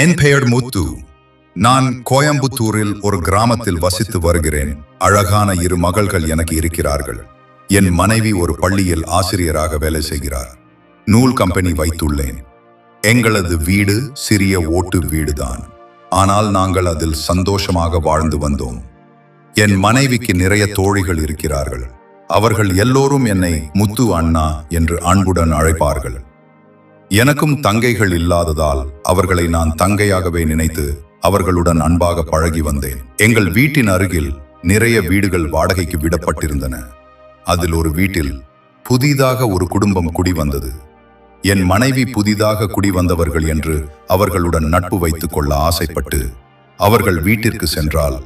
என் பெயர் முத்து. நான் கோயம்புத்தூரில் ஒரு கிராமத்தில் வசித்து வருகிறேன். அழகான இரு மகள்கள் எனக்கு இருக்கிறார்கள். என் மனைவி ஒரு பள்ளியில் ஆசிரியராக வேலை செய்கிறார். நூல் கம்பெனி வைத்துள்ளேன். எங்களது வீடு சிறிய ஓட்டு வீடுதான். ஆனால் நாங்கள் அதில் சந்தோஷமாக வாழ்ந்து வந்தோம். என் மனைவிக்கு நிறைய தோழிகள் இருக்கிறார்கள். அவர்கள் எல்லோரும் என்னை முத்து அண்ணா என்று அன்புடன் அழைப்பார்கள். எனக்கும் தங்கைகள் இல்லாததால் அவர்களை நான் தங்கையாகவே நினைத்து அவர்களுடன் அன்பாக பழகி வந்தேன். எங்கள் வீட்டின் அருகில் நிறைய வீடுகள் வாடகைக்கு விடப்பட்டிருந்தன. அதில் ஒரு வீட்டில் புதிதாக ஒரு குடும்பம் குடி வந்தது. என் மனைவி புதிதாக குடி வந்தவர்கள் என்று அவர்களுடன் நட்பு வைத்துக் கொள்ள ஆசைப்பட்டு அவர்கள் வீட்டிற்கு சென்றால்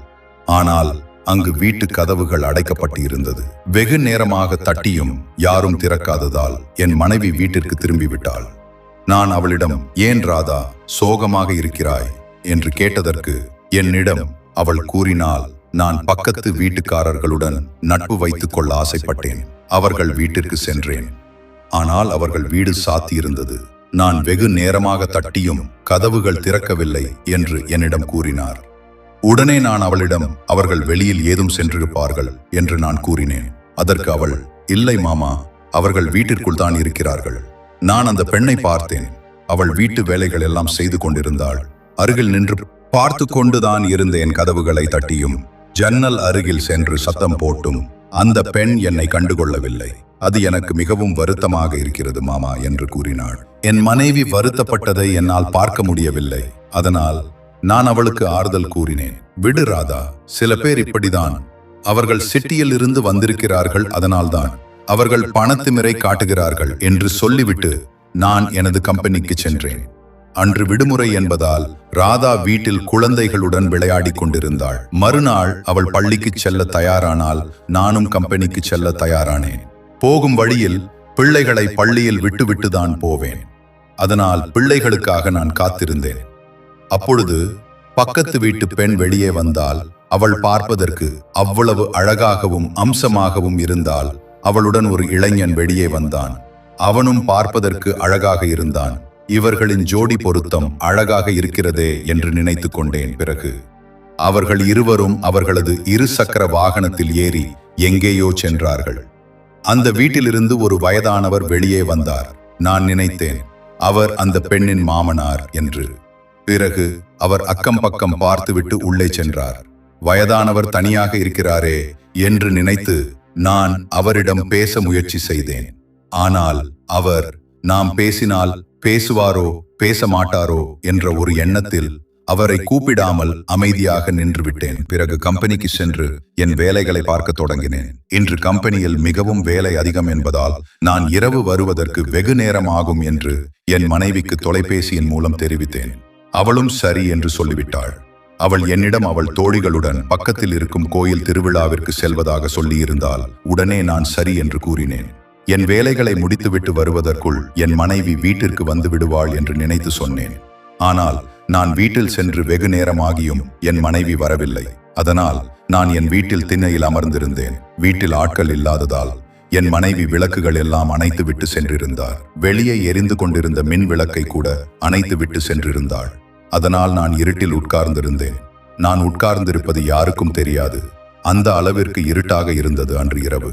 ஆனால் அங்கு வீட்டு கதவுகள் அடைக்கப்பட்டு இருந்தது வெகு நேரமாக தட்டியும் யாரும் திறக்காததால் என் மனைவி வீட்டிற்கு திரும்பிவிட்டாள். நான் அவளிடம் ஏன் ராதா சோகமாக இருக்கிறாய்? என்று கேட்டதற்கு என்னிடம் அவள் கூறினால் நான் பக்கத்து வீட்டுக்காரர்களுடன் நட்பு வைத்துக் கொள்ள ஆசைப்பட்டேன். அவர்கள் வீட்டிற்கு சென்றேன். ஆனால் அவர்கள் வீடு சாத்தியிருந்தது. நான் வெகு நேரமாக தட்டியும் கதவுகள் திறக்கவில்லை என்று என்னிடம் கூறினார். உடனே நான் அவளிடம் அவர்கள் வெளியில் ஏதும் சென்றிருப்பார்கள் என்று நான் கூறினேன். அதற்கு அவள் இல்லை மாமா அவர்கள் வீட்டிற்குள் தான் இருக்கிறார்கள். நான் அந்த பெண்ணை பார்த்தேன். அவள் வீட்டு வேலைகள் எல்லாம் செய்து கொண்டிருந்தாள். அருகில் நின்று பார்த்து கொண்டுதான் இருந்தேன் கதவுகளை தட்டியும் ஜன்னல் அருகில் சென்று சத்தம் போட்டும் அந்த பெண் என்னை கண்டுகொள்ளவில்லை. அது எனக்கு மிகவும் வருத்தமாக இருக்கிறது மாமா என்று கூறினாள். என் மனைவி வருத்தப்பட்டதை என்னால் பார்க்க முடியவில்லை. அதனால் நான் அவளுக்கு ஆறுதல் கூறினேன். விடு ராதா சில பேர் இப்படிதான். அவர்கள் சிட்டியில் இருந்து வந்திருக்கிறார்கள் அதனால்தான். அவர்கள் பணத்திமிரை காட்டுகிறார்கள் என்று சொல்லிவிட்டு நான் எனது கம்பெனிக்கு சென்றேன். அன்று விடுமுறை என்பதால் ராதா வீட்டில் குழந்தைகளுடன் விளையாடிக் கொண்டிருந்தாள். மறுநாள் அவள் பள்ளிக்கு செல்ல தயாரானால் நானும் கம்பெனிக்கு செல்ல தயாரானேன். போகும் வழியில் பிள்ளைகளை பள்ளியில் விட்டுவிட்டு தான் போவேன். அதனால் பிள்ளைகளுக்காக நான் காத்திருந்தேன். அப்பொழுது பக்கத்து வீட்டு பெண் வெளியே வந்தால் அவள் பார்ப்பதற்கு அவ்வளவு அழகாகவும் அம்சமாகவும் இருந்தால் அவளுடன் ஒரு இளைஞன் வெளியே வந்தான். அவனும் பார்ப்பதற்கு அழகாக இருந்தான். இவர்களின் ஜோடி பொருத்தம் அழகாக இருக்கிறதே என்று நினைத்து கொண்டேன் பிறகு. அவர்கள் இருவரும் அவர்களது இரு சக்கர வாகனத்தில் ஏறி எங்கேயோ சென்றார்கள். அந்த வீட்டிலிருந்து ஒரு வயதானவர் வெளியே வந்தார். நான் நினைத்தேன் அவர் அந்த பெண்ணின் மாமனார் என்று. பிறகு அவர் அக்கம் பக்கம் பார்த்துவிட்டு உள்ளே சென்றார். வயதானவர் தனியாக இருக்கிறாரே என்று நினைத்து நான் அவரிடம் பேச முயற்சி செய்தேன். ஆனால் அவர் நாம் பேசினால் பேசுவாரோ பேச மாட்டாரோ என்ற ஒரு எண்ணத்தில் அவரை கூப்பிடாமல் அமைதியாக நின்றுவிட்டேன். பிறகு கம்பெனிக்கு சென்று என் வேலைகளை பார்க்க தொடங்கினேன். இன்று கம்பெனியில் மிகவும் வேலை அதிகம் என்பதால் நான் இரவு வருவதற்கு வெகு நேரம் ஆகும் என்று என் மனைவிக்கு தொலைபேசியின் மூலம் தெரிவித்தேன். அவளும் சரி என்று சொல்லிவிட்டாள். அவள் என்னிடம் அவள் தோழிகளுடன் பக்கத்தில் இருக்கும் கோயில் திருவிழாவிற்கு செல்வதாக சொல்லியிருந்தால் உடனே நான் சரி என்று கூறினேன். என் வேலைகளை முடித்துவிட்டு வருவதற்குள் என் மனைவி வீட்டிற்கு வந்து விடுவாள் என்று நினைத்து சொன்னேன். ஆனால் நான் வீட்டில் சென்று வெகு நேரமாகியும் என் மனைவி வரவில்லை. அதனால் நான் என் வீட்டில் திண்ணையில் அமர்ந்திருந்தேன். வீட்டில் ஆட்கள் இல்லாததால் என் மனைவி விளக்குகள் எல்லாம் அணைத்து விட்டு சென்றிருந்தார். வெளியே எரிந்து கொண்டிருந்த மின் விளக்கை கூட அணைத்து விட்டு சென்றிருந்தாள். அதனால் நான் இருட்டில் உட்கார்ந்திருந்தேன். நான் உட்கார்ந்திருப்பது யாருக்கும் தெரியாது. அந்த அளவிற்கு இருட்டாக இருந்தது அன்று இரவு.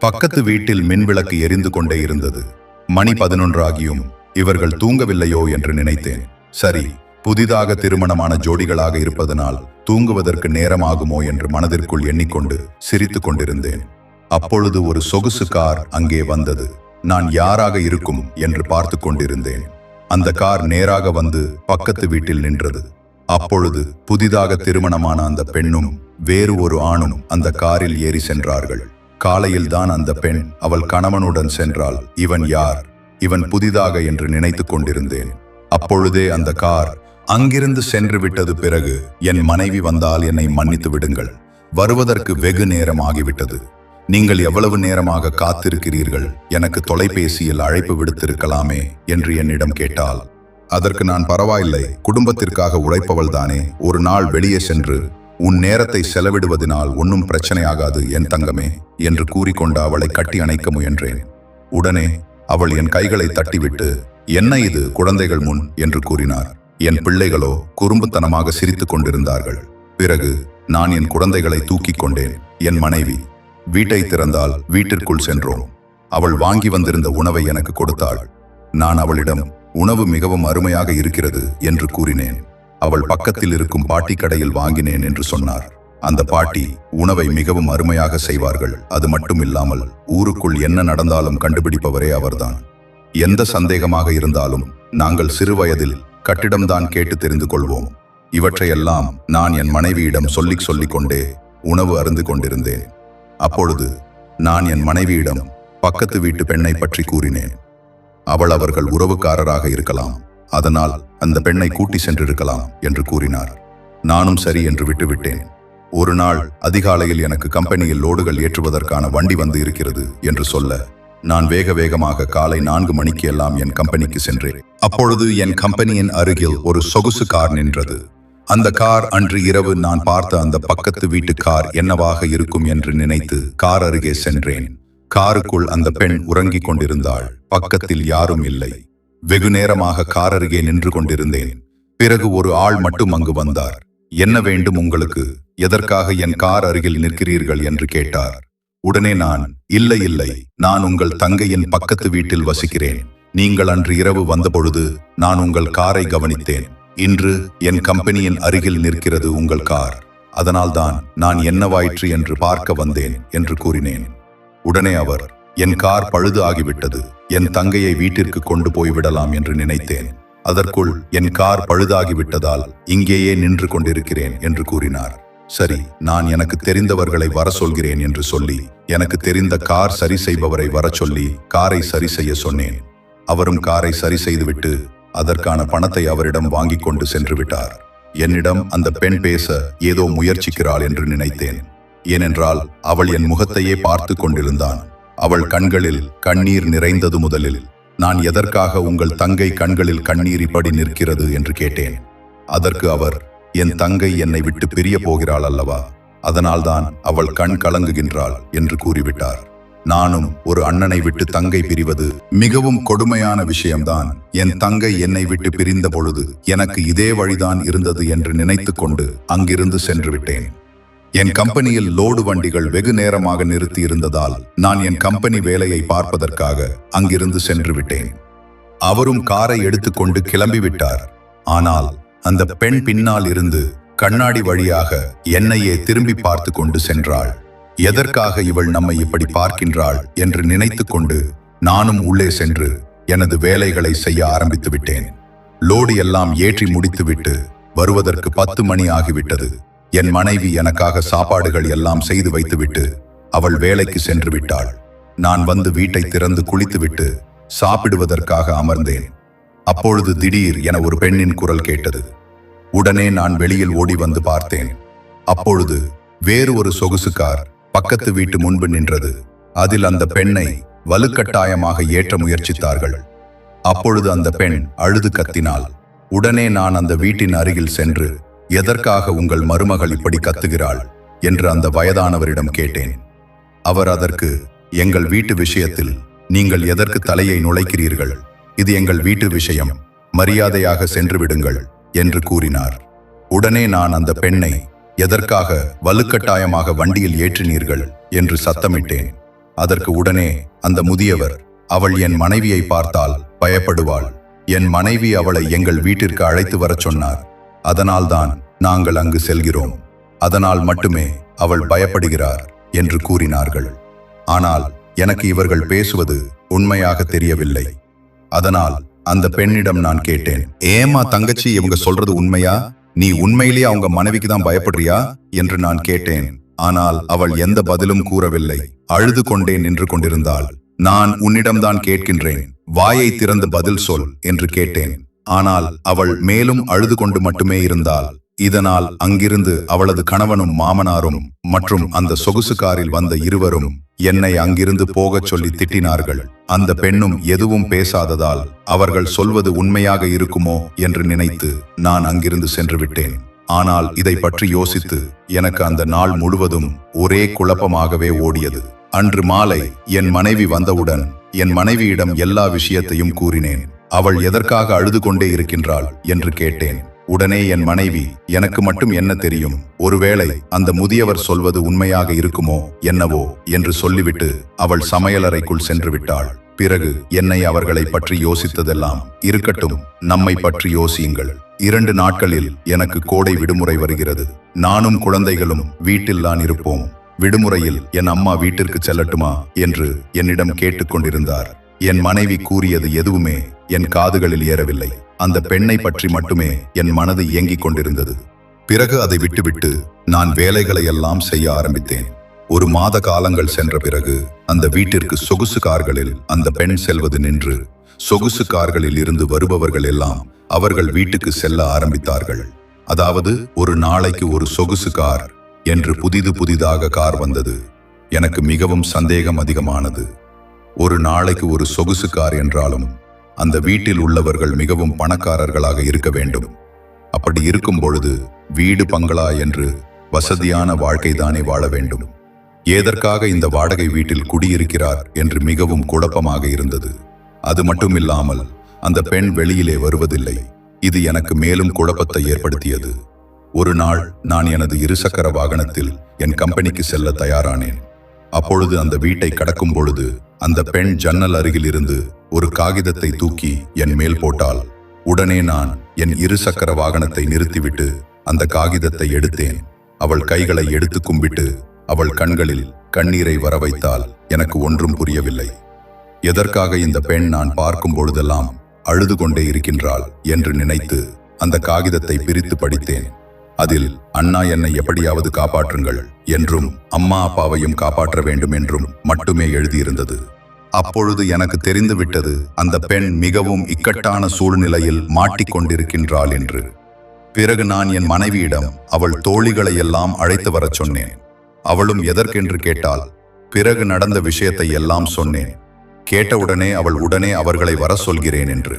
பக்கத்து வீட்டில் மின்விளக்கு எரிந்து கொண்டே இருந்தது. மணி பதினொன்றாகியும் இவர்கள் தூங்கவில்லையோ என்று நினைத்தேன். சரி புதிதாக திருமணமான ஜோடிகளாக இருப்பதனால் தூங்குவதற்கு நேரமாகுமோ என்று மனதிற்குள் எண்ணிக்கொண்டு சிரித்து கொண்டிருந்தேன். அப்பொழுது ஒரு சொகுசு கார் அங்கே வந்தது. நான் யாராக இருக்கும் என்று பார்த்து கொண்டிருந்தேன். அந்த கார் நேராக வந்து பக்கத்து வீட்டில் நின்றது. அப்பொழுது புதிதாக திருமணமான அந்த பெண்ணும் வேறு ஒரு ஆணும் அந்த காரில் ஏறி சென்றார்கள். காலையில் தான் அந்த பெண் அவள் கணவனுடன் சென்றாள். இவன் யார்? இவன் புதிதாக என்று நினைத்து கொண்டிருந்தேன். அப்பொழுதே அந்த கார் அங்கிருந்து சென்று விட்டது பிறகு என் மனைவி வந்தால் என்னை மன்னித்து விடுங்கள். வருவதற்கு வெகு நேரம் ஆகிவிட்டது. நீங்கள் எவ்வளவு நேரமாக காத்திருக்கிறீர்கள்? எனக்கு தொலைபேசியில் அழைப்பு விடுத்திருக்கலாமே என்று என்னிடம் கேட்டால் அதற்கு நான் பரவாயில்லை குடும்பத்திற்காக உழைப்பவள் தானே ஒரு நாள் வெளியே சென்று உன் நேரத்தை செலவிடுவதனால் ஒன்றும் பிரச்சனையாகாது என் தங்கமே என்று கூறிக்கொண்டு அவளை கட்டி அணைக்க முயன்றேன். உடனே அவள் என் கைகளை தட்டிவிட்டு என்ன இது குழந்தைகள் முன்? என்று கூறினார். என் பிள்ளைகளோ குறும்புத்தனமாக சிரித்துக் கொண்டிருந்தார்கள். பிறகு நான் என் குழந்தைகளை தூக்கிக் கொண்டேன் என் மனைவி. வீட்டை திறந்தால் வீட்டிற்குள் சென்றோம். அவள் வாங்கி வந்திருந்த உணவை எனக்கு கொடுத்தாள். நான் அவளிடம் உணவு மிகவும் அருமையாக இருக்கிறது என்று கூறினேன். அவள் பக்கத்தில் இருக்கும் பாட்டி கடையில் வாங்கினேன் என்று சொன்னார். அந்த பாட்டி உணவை மிகவும் அருமையாக செய்வார்கள். அது மட்டும் இல்லாமல் ஊருக்குள் என்ன நடந்தாலும் கண்டுபிடிப்பவரே அவர்தான். எந்த சந்தேகமாக இருந்தாலும் நாங்கள் சிறுவயதில் கட்டிடம்தான் கேட்டு தெரிந்து கொள்வோம். இவற்றையெல்லாம் நான் என் மனைவியிடம் சொல்லிக் சொல்லிக் கொண்டே உணவு அருந்து கொண்டிருந்தேன். அப்பொழுது நான் என் மனைவியிடம் பக்கத்து வீட்டு பெண்ணை பற்றி கூறினேன். அவள் அவர்கள் உறவுக்காரராக இருக்கலாம். அதனால் அந்த பெண்ணை கூட்டி சென்றிருக்கலாம் என்று கூறினார். நானும் சரி என்று விட்டுவிட்டேன். ஒரு நாள் அதிகாலையில் எனக்கு கம்பெனியில் லோடுகள் ஏற்றுவதற்கான வண்டி வந்து இருக்கிறது என்று சொல்ல நான் வேக வேகமாக காலை நான்கு மணிக்கு எல்லாம் என் கம்பெனிக்கு சென்றேன். அப்பொழுது என் கம்பெனியின் அருகில் ஒரு சொகுசு கார் நின்றது. அந்த கார் அன்று இரவு நான் பார்த்த அந்த பக்கத்து வீட்டு கார் என்னவாக இருக்கும் என்று நினைத்து கார் அருகே சென்றேன். காருக்குள் அந்த பெண் உறங்கிக் கொண்டிருந்தாள். பக்கத்தில் யாரும் இல்லை. வெகு நேரமாக கார் அருகே நின்று கொண்டிருந்தேன். பிறகு ஒரு ஆள் மட்டும் அங்கு வந்தார். என்ன வேண்டும் உங்களுக்கு? எதற்காக என் கார் அருகில் நிற்கிறீர்கள்? என்று கேட்டார். உடனே நான் இல்லை இல்லை. நான் உங்கள் தங்கையின் பக்கத்து வீட்டில் வசிக்கிறேன். நீங்கள் அன்று இரவு வந்தபொழுது நான் உங்கள் காரை கவனித்தேன். இன்று என் கம்பெனியின் அருகில் நிற்கிறது உங்கள் கார். அதனால்தான் நான் என்னவாயிற்று என்று பார்க்க வந்தேன் என்று கூறினேன். உடனே அவர் என் கார் பழுது ஆகிவிட்டது. என் தங்கையை வீட்டிற்கு கொண்டு போய் விடலாம் என்று நினைத்தேன். அதற்குள் என் கார் பழுதாகிவிட்டதால் இங்கேயே நின்று கொண்டிருக்கிறேன் என்று கூறினார். சரி நான் எனக்கு தெரிந்தவர்களை வர சொல்கிறேன் என்று சொல்லி எனக்கு தெரிந்த கார் சரி செய்பவரை வர சொல்லி காரை சரி செய்ய சொன்னேன். அவரும் காரை சரி செய்துவிட்டு அதற்கான பணத்தை அவரிடம் வாங்கிக் கொண்டு சென்று விட்டார் என்னிடம் அந்த பெண் பேச ஏதோ முயற்சிக்கிறாள் என்று நினைத்தேன். ஏனென்றால் அவள் என் முகத்தையே பார்த்து கொண்டிருந்தான். அவள் கண்களில் கண்ணீர் நிறைந்தது முதலில் நான் எதற்காக உங்கள் தங்கை கண்களில் கண்ணீர் இப்படி நிற்கிறது? என்று கேட்டேன். அதற்கு அவர் என் தங்கை என்னை விட்டு பிரிய போகிறாள் அல்லவா? அதனால்தான் அவள் கண் கலங்குகின்றாள் என்று கூறிவிட்டார். நானும் ஒரு அண்ணனை விட்டு தங்கை பிரிவது மிகவும் கொடுமையான விஷயம்தான். என் தங்கை என்னை விட்டு பிரிந்த பொழுது எனக்கு இதே வழிதான் இருந்தது என்று நினைத்து கொண்டு அங்கிருந்து சென்று விட்டேன் என் கம்பெனியில் லோடு வண்டிகள் வெகு நேரமாக நிறுத்தி இருந்ததால் நான் என் கம்பெனி வேலையை பார்ப்பதற்காக அங்கிருந்து சென்று விட்டேன் அவரும் காரை எடுத்துக்கொண்டு கிளம்பிவிட்டார். ஆனால் அந்த பெண் பின்னால் இருந்து கண்ணாடி வழியாக என்னையே திரும்பி பார்த்து கொண்டு சென்றாள். எதற்காக இவள் நம்மை இப்படி பார்க்கின்றாள் என்று நினைத்து கொண்டு நானும் உள்ளே சென்று எனது வேலைகளை செய்ய ஆரம்பித்து விட்டேன். லோடு எல்லாம் ஏற்றி முடித்துவிட்டு வருவதற்கு பத்து மணி ஆகிவிட்டது. என் மனைவி எனக்காக சாப்பாடுகள் எல்லாம் செய்து வைத்துவிட்டு அவள் வேலைக்கு சென்று விட்டாள். நான் வந்து வீட்டை திறந்து குளித்துவிட்டு சாப்பிடுவதற்காக அமர்ந்தேன். அப்பொழுது திடீர் என ஒரு பெண்ணின் குரல் கேட்டது. உடனே நான் வெளியில் ஓடி வந்து பார்த்தேன். அப்பொழுது வேறு ஒரு சொகுசுக்கார் பக்கத்து வீட்டு முன்பு நின்றது. அதில் அந்த பெண்ணை வலுக்கட்டாயமாக ஏற்ற முயற்சித்தார்கள். அப்பொழுது அந்த பெண் அழுது கத்தினாள். உடனே நான் அந்த வீட்டின் அருகில் சென்று எதற்காக உங்கள் மருமகள் இப்படி கத்துகிறாள்? என்று அந்த வயதானவரிடம் கேட்டேன். அவர் அதற்கு எங்கள் வீட்டு விஷயத்தில் நீங்கள் எதற்கு தலையை நுழைக்கிறீர்கள்? இது எங்கள் வீட்டு விஷயம். மரியாதையாக சென்று விடுங்கள் என்று கூறினார். உடனே நான் அந்த பெண்ணை எதற்காக வலுக்கட்டாயமாக வண்டியில் ஏற்றினீர்கள் என்று சத்தமிட்டேன். அதற்கு உடனே அந்த முதியவர் அவள் என் மனைவியை பார்த்தால் பயப்படுவாள். என் மனைவி அவளை எங்கள் வீட்டிற்கு அழைத்து வரச் சொன்னார். அதனால்தான் நாங்கள் அங்கு செல்கிறோம். அதனால் மட்டுமே அவள் பயப்படுகிறார் என்று கூறினார்கள். ஆனால் எனக்கு இவர்கள் பேசுவது உண்மையாக தெரியவில்லை. அதனால் அந்த பெண்ணிடம் நான் கேட்டேன் ஏமா தங்கச்சி இவங்க சொல்றது உண்மையா? நீ உண்மையிலேயே அவங்க மனைவிக்கு தான் பயப்படுறியா? என்று நான் கேட்டேன். ஆனால் அவள் எந்த பதிலும் கூறவில்லை. அழுது கொண்டே நின்று கொண்டிருந்தாள். நான் உன்னிடம்தான் கேட்கின்றேன். வாயை திறந்து பதில் சொல் என்று கேட்டேன். ஆனால் அவள் மேலும் அழுது கொண்டு மட்டுமே இருந்தாள். இதனால் அங்கிருந்து அவளது கணவனும் மாமனாரும் மற்றும் அந்த சொகுசு காரில் வந்த இருவரும் என்னை அங்கிருந்து போகச் சொல்லி திட்டினார்கள். அந்த பெண்ணும் எதுவும் பேசாததால் அவர்கள் சொல்வது உண்மையாக இருக்குமோ என்று நினைத்து நான் அங்கிருந்து சென்று விட்டேன். ஆனால் இதை பற்றி யோசித்து எனக்கு அந்த நாள் முழுவதும் ஒரே குழப்பமாகவே ஓடியது. அன்று மாலை என் மனைவி வந்தவுடன் என் மனைவியிடம் எல்லா விஷயத்தையும் கூறினேன். அவள் எதற்காக அழுது கொண்டே இருக்கின்றாள் என்று கேட்டேன். உடனே என் மனைவி எனக்கு மட்டும் என்ன தெரியும்? ஒருவேளை அந்த முதியவர் சொல்வது உண்மையாக இருக்குமோ என்னவோ? என்று சொல்லிவிட்டு அவள் சமையலறைக்குள் சென்று விட்டாள் பிறகு என்னை அவர்களை பற்றி யோசித்ததெல்லாம் இருக்கட்டும் நம்மை பற்றி யோசியுங்கள். இரண்டு நாட்களில் எனக்கு கோடை விடுமுறை வருகிறது. நானும் குழந்தைகளும் வீட்டில் தான் இருப்போம். விடுமுறையில் என் அம்மா வீட்டிற்கு செல்லட்டுமா? என்று என்னிடம் கேட்டுக்கொண்டிருந்தார். என் மனைவி கூறியது எதுவுமே என் காதுகளில் ஏறவில்லை. அந்த பெண்ணை பற்றி மட்டுமே என் மனது இயங்கிக் கொண்டிருந்தது. பிறகு அதை விட்டுவிட்டு நான் வேலைகளை எல்லாம் செய்ய ஆரம்பித்தேன். ஒரு மாத காலங்கள் சென்ற பிறகு அந்த வீட்டிற்கு சொகுசு கார்களில் அந்த பெண் செல்வது நின்று சொகுசு கார்களில் இருந்து வருபவர்கள் எல்லாம் அவர்கள் வீட்டுக்கு செல்ல ஆரம்பித்தார்கள். அதாவது ஒரு நாளைக்கு ஒரு சொகுசு கார் என்று புதிது புதிதாக கார் வந்தது. எனக்கு மிகவும் சந்தேகம் அதிகமானது. ஒரு நாளைக்கு ஒரு சொகுசு கார் என்றாலும் அந்த வீட்டில் உள்ளவர்கள் மிகவும் பணக்காரர்களாக இருக்க வேண்டும். அப்படி இருக்கும் பொழுது வீடு பங்களா என்று வசதியான வாழ்க்கை தானே வாழ வேண்டும். ஏதற்காக இந்த வாடகை வீட்டில் குடியிருக்கிறார் என்று மிகவும் குழப்பமாக இருந்தது. அது மட்டுமில்லாமல் அந்த பெண் வெளியிலே வருவதில்லை. இது எனக்கு மேலும் குழப்பத்தை ஏற்படுத்தியது. ஒரு நாள் நான் எனது இருசக்கர வாகனத்தில் என் கம்பெனிக்கு செல்ல தயாரானேன். அப்பொழுது அந்த வீட்டை கடக்கும் பொழுது அந்த பெண் ஜன்னல் அருகில் இருந்து ஒரு காகிதத்தை தூக்கி என் மேல் போட்டால் உடனே நான் என் இருசக்கர வாகனத்தை நிறுத்திவிட்டு அந்த காகிதத்தை எடுத்தேன். அவள் கைகளை எடுத்து கும்பிட்டு அவள் கண்களில் கண்ணீரை வர வைத்தால் எனக்கு ஒன்றும் புரியவில்லை. எதற்காக இந்த பெண் நான் பார்க்கும் பொழுதெல்லாம் அழுது கொண்டே இருக்கின்றாள் என்று நினைத்து அந்த காகிதத்தை பிரித்து படித்தேன். அதில் அண்ணா என்னை எப்படியாவது காப்பாற்றுங்கள் என்றும் அம்மா அப்பாவையும் காப்பாற்ற வேண்டும் என்றும் மட்டுமே எழுதியிருந்தது. அப்பொழுது எனக்கு தெரிந்துவிட்டது அந்த பெண் மிகவும் இக்கட்டான சூழ்நிலையில் மாட்டிக்கொண்டிருக்கின்றாள் என்று. பிறகு நான் என் மனைவியிடம் அவள் தோழிகளை எல்லாம் அழைத்து வரச் சொன்னேன். அவளும் எதற்கென்று கேட்டால் பிறகு நடந்த விஷயத்தை எல்லாம் சொன்னேன். கேட்டவுடனே அவள் உடனே அவர்களை வர சொல்கிறேன் என்று.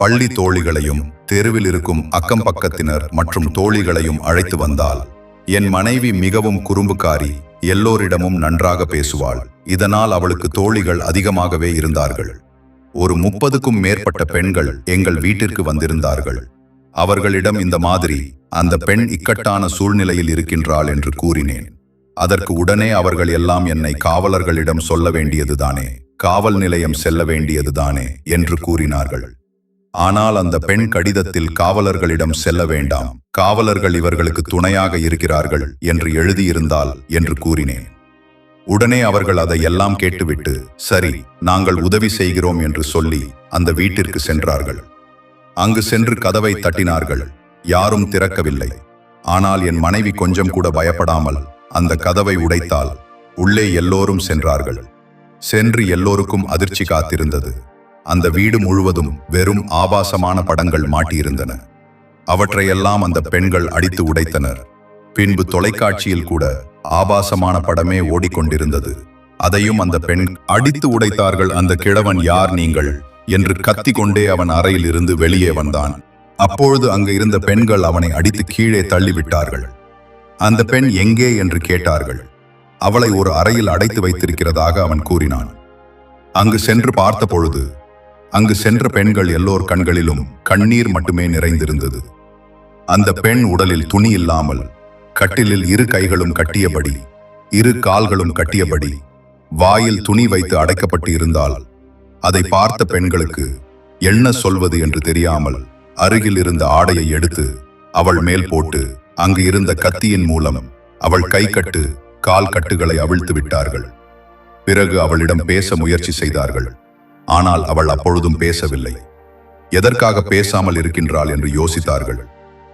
பள்ளி தோழிகளையும் தெருவில் இருக்கும் அக்கம் பக்கத்தினர் மற்றும் தோழிகளையும் அழைத்து வந்தால் என் மனைவி மிகவும் குறும்புக்காரி எல்லோரிடமும் நன்றாக பேசுவாள். இதனால் அவளுக்கு தோழிகள் அதிகமாகவே இருந்தார்கள். ஒரு முப்பதுக்கும் மேற்பட்ட பெண்கள் எங்கள் வீட்டிற்கு வந்திருந்தார்கள். அவர்களிடம் இந்த மாதிரி அந்த பெண் இக்கட்டான சூழ்நிலையில் இருக்கின்றாள் என்று கூறினேன். அதற்கு உடனே அவர்கள் எல்லாம் என்னை காவலர்களிடம் சொல்ல வேண்டியதுதானே காவல் நிலையம் செல்ல வேண்டியதுதானே என்று கூறினார்கள். ஆனால் அந்த பெண் கடிதத்தில் காவலர்களிடம் செல்ல வேண்டாம். காவலர்கள் இவர்களுக்கு துணையாக இருக்கிறார்கள் என்று எழுதியிருந்தால் என்று கூறினேன். உடனே அவர்கள் அதை எல்லாம் கேட்டுவிட்டு சரி நாங்கள் உதவி செய்கிறோம் என்று சொல்லி அந்த வீட்டிற்கு சென்றார்கள். அங்கு சென்று கதவை தட்டினார்கள். யாரும் திறக்கவில்லை. ஆனால் என் மனைவி கொஞ்சம் கூட பயப்படாமல் அந்த கதவை உடைத்தால் உள்ளே எல்லோரும் சென்றார்கள். சென்று எல்லோருக்கும் அதிர்ச்சி காத்திருந்தது. அந்த வீடு முழுவதும் வெறும் ஆபாசமான படங்கள் மாட்டியிருந்தன. அவற்றையெல்லாம் அந்த பெண்கள் அடித்து உடைத்தனர். பின்பு தொலைக்காட்சியில் கூட ஆபாசமான படமே ஓடிக்கொண்டிருந்தது. அதையும் அந்த பெண் அடித்து உடைத்தார்கள் அந்த கிழவன் யார் நீங்கள்? என்று கத்திக்கொண்டே அவன் அறையில் இருந்து வெளியே வந்தான். அப்பொழுது அங்கு இருந்த பெண்கள் அவனை அடித்து கீழே தள்ளிவிட்டார்கள். அந்த பெண் எங்கே? என்று கேட்டார்கள். அவளை ஒரு அறையில் அடைத்து வைத்திருக்கிறதாக அவன் கூறினான். அங்கு சென்று பார்த்த பொழுது அங்கு சென்ற பெண்கள் எல்லோர் கண்களிலும் கண்ணீர் மட்டுமே நிறைந்திருந்தது. அந்த பெண் உடலில் துணி இல்லாமல் கட்டிலில் இரு கைகளும் கட்டியபடி இரு கால்களும் கட்டியபடி வாயில் துணி வைத்து அடைக்கப்பட்டு இருந்தால் அதை பார்த்த பெண்களுக்கு என்ன சொல்வது என்று தெரியாமல் அருகில் இருந்த ஆடையை எடுத்து அவள் மேல் போட்டு அங்கு இருந்த கத்தியின் மூலம் அவள் கை கட்டு கால் கட்டுகளை அவிழ்த்து விட்டார்கள். பிறகு அவளிடம் பேச முயற்சி செய்தார்கள். ஆனால் அவள் அப்பொழுதும் பேசவில்லை. எதற்காக பேசாமல் இருக்கின்றாள்? என்று யோசித்தார்கள்.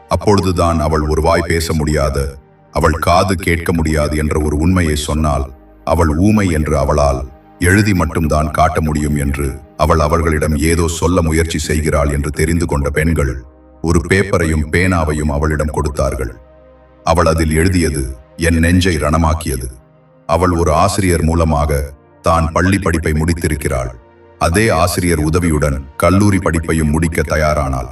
அப்பொழுதுதான் அவள் ஒரு வாய் பேச முடியாத அவள் காது கேட்க முடியாது என்ற ஒரு உண்மையை சொன்னால் அவள் ஊமை என்று அவளால் எழுதி மட்டும்தான் காட்ட முடியும் என்று அவள் அவர்களிடம் ஏதோ சொல்ல முயற்சி செய்கிறாள் என்று தெரிந்து கொண்ட பெண்கள் ஒரு பேப்பரையும் பேனாவையும் அவளிடம் கொடுத்தார்கள். அவள் அதில் எழுதியது என் நெஞ்சை ரணமாக்கியது. அவள் ஒரு ஆசிரியர் மூலமாக தான் பள்ளி படிப்பை முடித்திருக்கிறாள். அதே ஆசிரியர் உதவியுடன் கல்லூரி படிப்பையும் முடிக்க தயாரானாள்.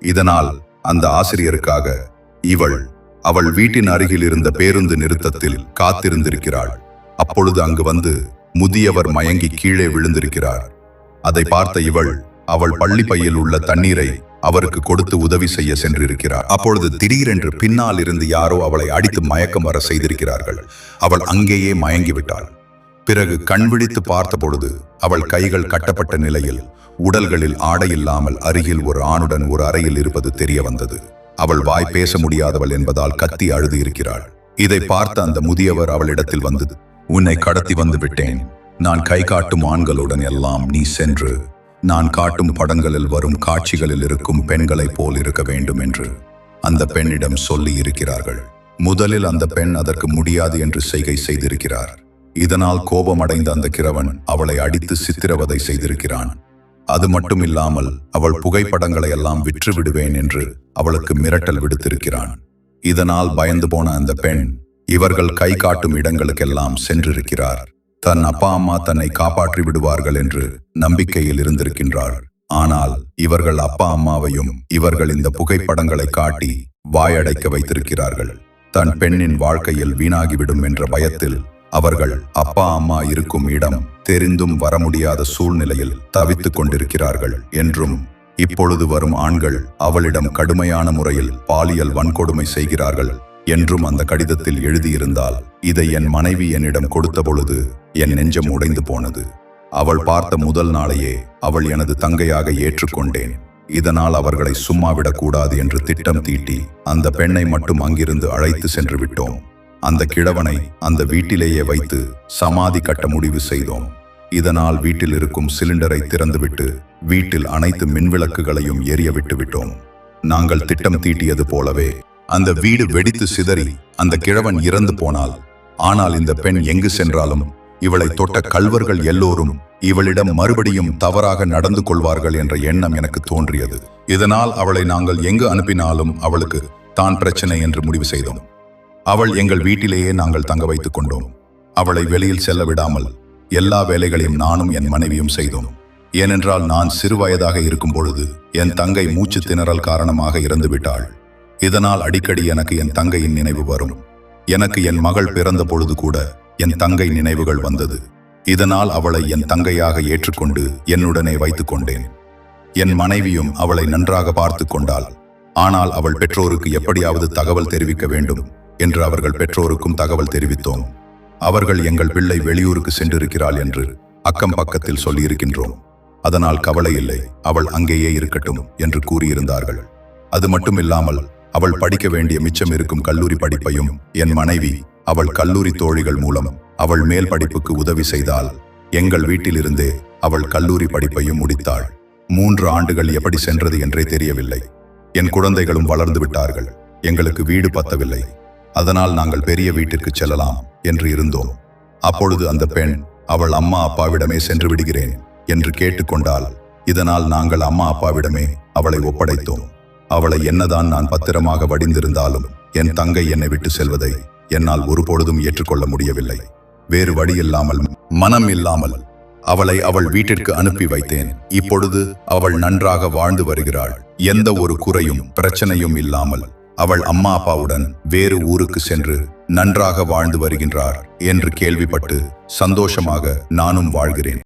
இதனால் அந்த ஆசிரியருக்காக இவள் அவள் வீட்டின் அருகில் இருந்த பேருந்து நிறுத்தத்தில் காத்திருந்திருக்கிறாள். அப்பொழுது அங்கு வந்து முதியவர் மயங்கி கீழே விழுந்திருக்கிறார். அதை பார்த்த இவள் அவள் பள்ளி பையில் உள்ள தண்ணீரை அவருக்கு கொடுத்து உதவி செய்ய சென்றிருக்கிறார். அப்பொழுது திடீரென்று பின்னால் இருந்து யாரோ அவளை அடித்து மயக்கம் வர செய்திருக்கிறார்கள். அவள் அங்கேயே மயங்கிவிட்டாள். பிறகு கண்விழித்து பார்த்தபொழுது அவள் கைகள் கட்டப்பட்ட நிலையில் உடல்களில் ஆடை இல்லாமல் அருகில் ஒரு ஆணுடன் ஒரு அறையில் இருப்பது தெரிய வந்தது. அவள் வாய் பேச முடியாதவள் என்பதால் கத்தி அழுது இருக்கிறாள். இதை பார்த்த அந்த முதியவர் அவளிடத்தில் வந்தது உன்னை கடத்தி வந்து விட்டேன். நான் கை காட்டும் ஆண்களுடன் எல்லாம் நீ சென்று நான் காட்டும் படங்களில் வரும் காட்சிகளில் இருக்கும் பெண்களைப் போல் இருக்க வேண்டும் என்று அந்த பெண்ணிடம் சொல்லி இருக்கிறார்கள். முதலில் அந்த பெண் அதற்கு முடியாது என்று செய்கை செய்திருக்கிறார். இதனால் கோபமடைந்த அந்த கிழவன் அவளை அடித்து சித்திரவதை செய்திருக்கிறான். அது மட்டும் இல்லாமல் அவள் புகைப்படங்களை எல்லாம் விற்று விடுவேன் என்று அவளுக்கு மிரட்டல் விடுத்திருக்கிறான். இதனால் பயந்து போன அந்த பெண் இவர்கள் கை காட்டும் இடங்களுக்கெல்லாம் சென்றிருக்கிறார். தன் அப்பா அம்மா தன்னை காப்பாற்றி விடுவார்கள் என்று நம்பிக்கையில் இருந்திருக்கின்றாள். ஆனால் இவர்கள் அப்பா அம்மாவையும் இவர்கள் இந்த புகைப்படங்களை காட்டி வாயடைக்க வைத்திருக்கிறார்கள். தன் பெண்ணின் வாழ்க்கையில் வீணாகிவிடும் என்ற பயத்தில் அவர்கள் அப்பா அம்மா இருக்கும் இடம் தெரிந்தும் வர முடியாத சூழ்நிலையில் தவித்துக் கொண்டிருக்கிறார்கள் என்றும் இப்பொழுது வரும் ஆண்கள் அவளிடம் கடுமையான முறையில் பாலியல் வன்கொடுமை செய்கிறார்கள் என்றும் அந்த கடிதத்தில் எழுதியிருந்தால் இதை என் மனைவி என்னிடம் கொடுத்த பொழுது என் நெஞ்சம் உடைந்து போனது. அவள் பார்த்த முதல் நாளையே அவள் எனது தங்கையாக ஏற்றுக்கொண்டேன். இதனால் அவர்களை சும்மா விடக்கூடாது என்று திட்டம் தீட்டி அந்த பெண்ணை மட்டும் அங்கிருந்து அழைத்து சென்று விட்டோம். அந்த கிழவனை அந்த வீட்டிலேயே வைத்து சமாதி கட்ட முடிவு செய்தோம். இதனால் வீட்டில் இருக்கும் சிலிண்டரை திறந்துவிட்டு வீட்டில் அனைத்து மின்விளக்குகளையும் எரிய விட்டு விட்டோம் நாங்கள் திட்டம் தீட்டியது போலவே அந்த வீடு வெடித்து சிதறி அந்த கிழவன் இறந்து போனால் ஆனால் இந்த பெண் எங்கு சென்றாலும் இவளை தொட்ட கல்வர்கள் எல்லோரும் இவளிடம் மறுபடியும் தவறாக நடந்து கொள்வார்கள் என்ற எண்ணம் எனக்கு தோன்றியது. இதனால் அவளை நாங்கள் எங்கு அனுப்பினாலும் அவளுக்கு தான் பிரச்சனை என்று முடிவு செய்தோம். அவள் எங்கள் வீட்டிலேயே நாங்கள் தங்க வைத்துக் கொண்டோம். அவளை வெளியில் செல்ல விடாமல் எல்லா வேலைகளையும் நானும் என் மனைவியும் செய்தோம். ஏனென்றால் நான் சிறுவயதாக இருக்கும் பொழுது என் தங்கை மூச்சு திணறல் காரணமாக இறந்து விட்டாள். இதனால் அடிக்கடி எனக்கு என் தங்கையின் நினைவு வரும். எனக்கு என் மகள் பிறந்த பொழுது கூட என் தங்கை நினைவுகள் வந்தது. இதனால் அவளை என் தங்கையாக ஏற்றுக்கொண்டு என்னுடனே வைத்துக் கொண்டேன். என் மனைவியும் அவளை நன்றாக பார்த்து கொண்டாள். ஆனால் அவள் பெற்றோருக்கு எப்படியாவது தகவல் தெரிவிக்க வேண்டும். என்று அவர்கள் பெற்றோருக்கும் தகவல் தெரிவித்தோம். அவர்கள் எங்கள் பிள்ளை வெளியூருக்கு சென்றிருக்கிறாள் என்று அக்கம் பக்கத்தில் சொல்லியிருக்கின்றோம். அதனால் கவலை இல்லை அவள் அங்கேயே இருக்கட்டும் என்று கூறியிருந்தார்கள். அது மட்டுமில்லாமல் அவள் படிக்க வேண்டிய மிச்சம் இருக்கும் கல்லூரி படிப்பையும் என் மனைவி அவள் கல்லூரி தோழிகள் மூலம் அவள் மேல் படிப்புக்கு உதவி செய்தால் எங்கள் வீட்டிலிருந்தே அவள் கல்லூரி படிப்பையும் முடித்தாள். மூன்று ஆண்டுகள் எப்படி சென்றது என்றே தெரியவில்லை. என் குழந்தைகளும் வளர்ந்து விட்டார்கள். எங்களுக்கு வீடு பத்தவில்லை. அதனால் நாங்கள் பெரிய வீட்டிற்கு செல்லலாம் என்று இருந்தோம். அப்பொழுது அந்த பெண் அவள் அம்மா அப்பாவிடமே சென்று விடுகிறேன் என்று கேட்டுக்கொண்டால் இதனால் நாங்கள் அம்மா அப்பாவிடமே அவளை ஒப்படைத்தோம். அவளை என்னதான் நான் பத்திரமாக வடிந்திருந்தாலும் என் தங்கை என்னை விட்டு செல்வதை என்னால் ஒருபொழுதும் ஏற்றுக்கொள்ள முடியவில்லை. வேறு வழியில்லாமல் மனம் இல்லாமல் அவளை அவள் வீட்டிற்கு அனுப்பி வைத்தேன். இப்பொழுது அவள் நன்றாக வாழ்ந்து வருகிறாள். எந்த ஒரு குறையும் பிரச்சனையும் இல்லாமல் அவள் அம்மா அப்பாவுடன் வேறு ஊருக்கு சென்று நன்றாக வாழ்ந்து வருகின்றார் என்று கேள்விப்பட்டு சந்தோஷமாக நானும் வாழ்கிறேன்.